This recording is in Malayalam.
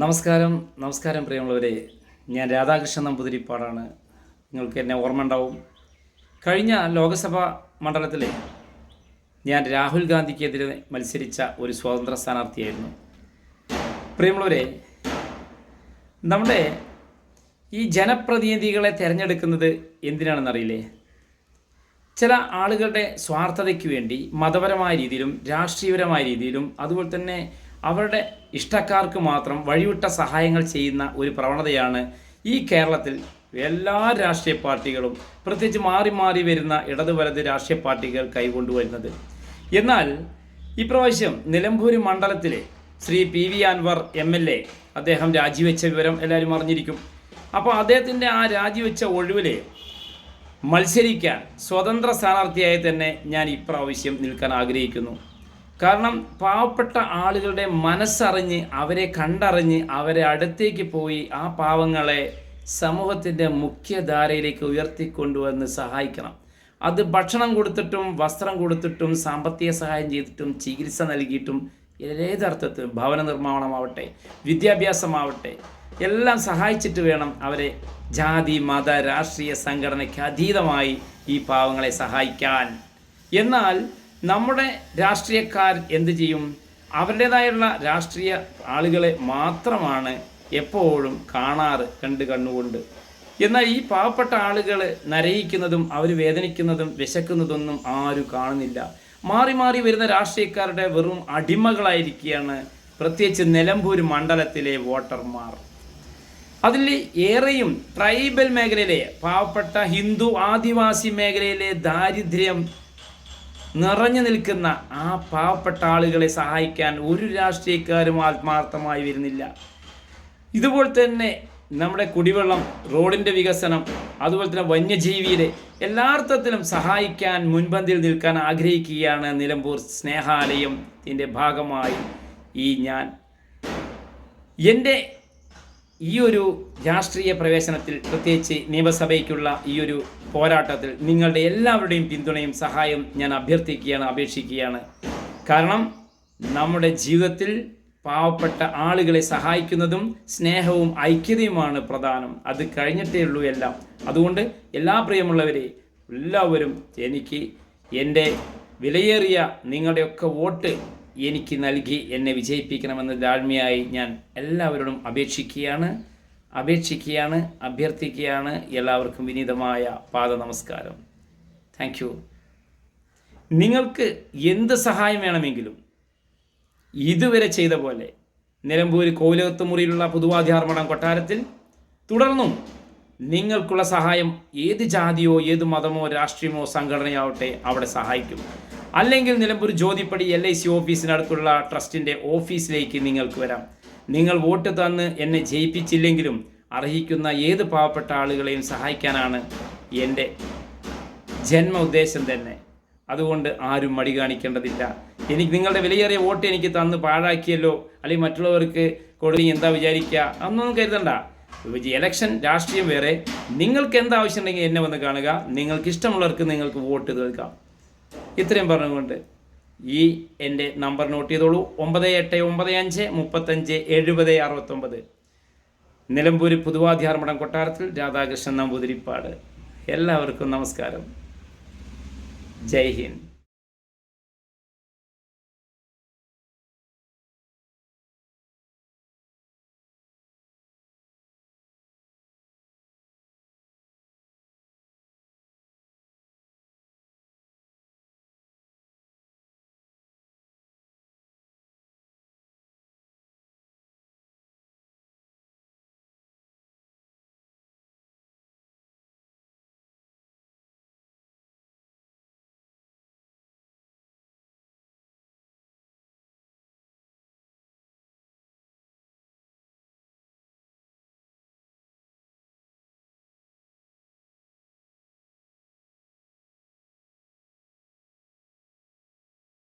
നമസ്കാരം നമസ്കാരം പ്രിയമുള്ളവരെ. ഞാൻ രാധാകൃഷ്ണൻ നമ്പൂതിരിപ്പാടാണ്. നിങ്ങൾക്ക് എന്നെ ഓർമ്മ ഉണ്ടാവും കഴിഞ്ഞ ലോക്സഭാ മണ്ഡലത്തിലെ ഞാൻ രാഹുൽ ഗാന്ധിക്കെതിരെ മത്സരിച്ച ഒരു സ്വതന്ത്ര സ്ഥാനാർത്ഥിയായിരുന്നു. പ്രിയമുള്ളവരെ നമ്മുടെ ഈ ജനപ്രതിനിധികളെ തിരഞ്ഞെടുക്കുന്നത് എന്തിനാണെന്നറിയില്ലേ? ചില ആളുകളുടെ സ്വാർത്ഥതയ്ക്ക് വേണ്ടി മതപരമായ രീതിയിലും രാഷ്ട്രീയപരമായ രീതിയിലും അതുപോലെ തന്നെ അവരുടെ ഇഷ്ടക്കാർക്ക് മാത്രം വഴിവിട്ട സഹായങ്ങൾ ചെയ്യുന്ന ഒരു പ്രവണതയാണ് ഈ കേരളത്തിൽ എല്ലാ രാഷ്ട്രീയ പാർട്ടികളും പ്രത്യേകിച്ച് മാറി മാറി വരുന്ന ഇടത് വലത് രാഷ്ട്രീയ പാർട്ടികൾ കൈകൊണ്ടുവരുന്നത്. എന്നാൽ ഇപ്രാവശ്യം നിലമ്പൂർ മണ്ഡലത്തിലെ Shri P V Anvar M L A അദ്ദേഹം രാജിവെച്ച വിവരം എല്ലാവരും അറിഞ്ഞിരിക്കും. അപ്പോൾ അദ്ദേഹത്തിന്റെ ആ രാജിവെച്ച ഒഴിവിലെ മത്സരിക്കാൻ സ്വതന്ത്ര സ്ഥാനാർത്ഥിയായി തന്നെ ഞാൻ ഇപ്രാവശ്യം നിൽക്കാൻ ആഗ്രഹിക്കുന്നു. കാരണം പാവപ്പെട്ട ആളുകളുടെ മനസ്സറിഞ്ഞ് അവരെ കണ്ടറിഞ്ഞ് അവരെ അടുത്തേക്ക് പോയി ആ പാവങ്ങളെ സമൂഹത്തിന്റെ മുഖ്യധാരയിലേക്ക് ഉയർത്തിക്കൊണ്ടുവന്ന് സഹായിക്കണം. അത് ഭക്ഷണം കൊടുത്തിട്ടും വസ്ത്രം കൊടുത്തിട്ടും സാമ്പത്തിക സഹായം ചെയ്തിട്ടും ചികിത്സ നൽകിയിട്ടും ഏതർത്ഥത്തിലും ഭവന നിർമ്മാണമാവട്ടെ വിദ്യാഭ്യാസമാവട്ടെ എല്ലാം സഹായിച്ചിട്ട് വേണം അവരെ ജാതി മത രാഷ്ട്രീയ സംഘടനയ്ക്ക് അതീതമായി ഈ പാവങ്ങളെ സഹായിക്കാൻ. എന്നാൽ നമ്മുടെ രാഷ്ട്രീയക്കാർ എന്ത് ചെയ്യും? അവരുടേതായുള്ള രാഷ്ട്രീയ ആളുകളെ മാത്രമാണ് എപ്പോഴും കാണാറ് കണ്ട് കണ്ണുകൊണ്ട്. എന്നാൽ ഈ പാവപ്പെട്ട ആളുകൾ നരയിക്കുന്നതും അവർ വേദനിക്കുന്നതും വിശക്കുന്നതൊന്നും ആരും കാണുന്നില്ല. മാറി മാറി വരുന്ന രാഷ്ട്രീയക്കാരുടെ വെറും അടിമകളായിരിക്കുകയാണ് പ്രത്യേകിച്ച് നിലമ്പൂർ മണ്ഡലത്തിലെ വോട്ടർമാർ. അതിൽ ഏറെയും ട്രൈബൽ മേഖലയിലെ പാവപ്പെട്ട ഹിന്ദു ആദിവാസി മേഖലയിലെ ദാരിദ്ര്യം നിറഞ്ഞു നിൽക്കുന്ന ആ പാവപ്പെട്ട ആളുകളെ സഹായിക്കാൻ ഒരു രാഷ്ട്രീയക്കാരും ആത്മാർത്ഥമായി വരുന്നില്ല. ഇതുപോലെ തന്നെ നമ്മുടെ കുടിവെള്ളം റോഡിന്റെ വികസനം അതുപോലെ തന്നെ വന്യജീവിയുടെ എല്ലാർത്ഥത്തിലും സഹായിക്കാൻ മുൻപന്തിയിൽ നിൽക്കാൻ ആഗ്രഹിക്കുകയാണ് നിലമ്പൂർ സ്നേഹാലയം ഇതിന്റെ ഭാഗമായി ഈ ഞാൻ. എന്റെ ഈ ഒരു രാഷ്ട്രീയ പ്രവേശനത്തിൽ പ്രത്യേകിച്ച് നിയമസഭയ്ക്കുള്ള ഈ ഒരു പോരാട്ടത്തിൽ നിങ്ങളുടെ എല്ലാവരുടെയും പിന്തുണയും സഹായം ഞാൻ അഭ്യർത്ഥിക്കുകയാണ് അപേക്ഷിക്കുകയാണ്. കാരണം നമ്മുടെ ജീവിതത്തിൽ പാവപ്പെട്ട ആളുകളെ സഹായിക്കുന്നതും സ്നേഹവും ഐക്യതയുമാണ് പ്രധാനം. അത് കഴിഞ്ഞിട്ടേ ഉള്ളൂ എല്ലാം. അതുകൊണ്ട് എല്ലാ പ്രിയമുള്ളവരെ എല്ലാവരും എനിക്ക് എന്റെ വിലയേറിയ നിങ്ങളുടെയൊക്കെ വോട്ട് എനിക്ക് നൽകി എന്നെ വിജയിപ്പിക്കണമെന്ന് ദാഴ്മയായി ഞാൻ എല്ലാവരോടും അപേക്ഷിക്കുകയാണ് അപേക്ഷിക്കുകയാണ് അഭ്യർത്ഥിക്കുകയാണ്. എല്ലാവർക്കും വിനീതമായ പാദ നമസ്കാരം. താങ്ക് നിങ്ങൾക്ക് എന്ത് സഹായം വേണമെങ്കിലും ഇതുവരെ ചെയ്ത പോലെ നിലമ്പൂർ കോവിലകത്ത് മുറിയിലുള്ള പുതുവാധ്യാർമണം കൊട്ടാരത്തിൽ തുടർന്നും നിങ്ങൾക്കുള്ള സഹായം ഏത് ജാതിയോ ഏത് മതമോ രാഷ്ട്രീയമോ സംഘടനയാവട്ടെ അവിടെ സഹായിക്കും. അല്ലെങ്കിൽ Nilambur Jyothippadi L I C ഓഫീസിനടുത്തുള്ള ട്രസ്റ്റിന്റെ ഓഫീസിലേക്ക് നിങ്ങൾക്ക് വരാം. നിങ്ങൾ വോട്ട് തന്ന് എന്നെ ജയിപ്പിച്ചില്ലെങ്കിലും അർഹിക്കുന്ന ഏത് പാവപ്പെട്ട ആളുകളെയും സഹായിക്കാനാണ് എന്റെ ജന്മ ഉദ്ദേശം തന്നെ. അതുകൊണ്ട് ആരും മടി കാണിക്കേണ്ടതില്ല. എനിക്ക് നിങ്ങളുടെ വിലയേറിയ വോട്ട് എനിക്ക് തന്ന് പാഴാക്കിയല്ലോ? അല്ലെങ്കിൽ മറ്റുള്ളവർക്ക് കൊടുങ്ങി എന്താ വിചാരിക്കുക? അന്നൊന്നും കരുതണ്ട. ഇലക്ഷൻ രാഷ്ട്രീയം വേറെ. നിങ്ങൾക്ക് എന്താവശ്യം ഉണ്ടെങ്കിൽ എന്നെ വന്ന് കാണുക. നിങ്ങൾക്ക് ഇഷ്ടമുള്ളവർക്ക് നിങ്ങൾക്ക് വോട്ട് നൽകാം. ഇത്രയും പറഞ്ഞുകൊണ്ട് ഈ എന്റെ നമ്പർ നോട്ട് ചെയ്തോളൂ. ഒമ്പത് എട്ട് ഒമ്പത് അഞ്ച് മുപ്പത്തഞ്ച് എഴുപത് അറുപത്തൊമ്പത്. നിലമ്പൂർ പുതുവാധ്യാർമഠം കൊട്ടാരത്തിൽ രാധാകൃഷ്ണൻ നമ്പൂതിരിപ്പാട്. എല്ലാവർക്കും നമസ്കാരം. ജയ് ഹിന്ദ്.